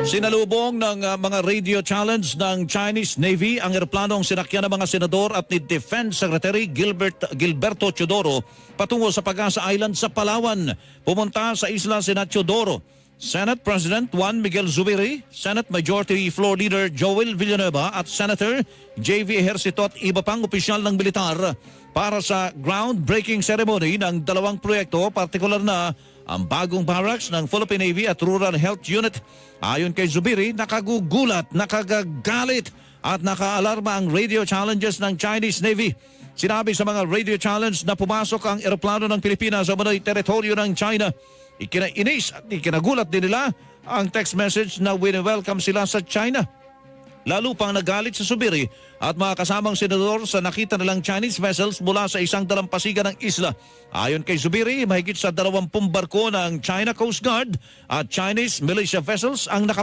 Sinalubong ng uh, mga radio challenge ng Chinese Navy ang eroplanong sinakyan ng mga senador at ni Defense Secretary Gilbert Gilberto Chodoro patungo sa Pag-asa Island sa Palawan. Pumunta sa isla sina Chodoro, Senate President Juan Miguel Zubiri, Senate Majority Floor Leader Joel Villanueva at Senator JV Ejercito at iba pang opisyal ng militar para sa groundbreaking ceremony ng dalawang proyekto, partikular na ang bagong barracks ng Philippine Navy at Rural Health Unit. Ayon kay Zubiri, nakagugulat, nakagagalit at nakaalarma ang radio challenges ng Chinese Navy. Sinabi sa mga radio challenge na pumasok ang eroplano ng Pilipinas sa mga teritoryo ng China. Ikinainis at ikinagulat din nila ang text message na wini-welcome sila sa China. Lalo pang nagalit sa Subiri at mga kasamang senador sa nakita nilang Chinese vessels mula sa isang dalampasigan ng isla. Ayon kay Subiri, mahigit sa 20 barko ng China Coast Guard at Chinese militia vessels ang naka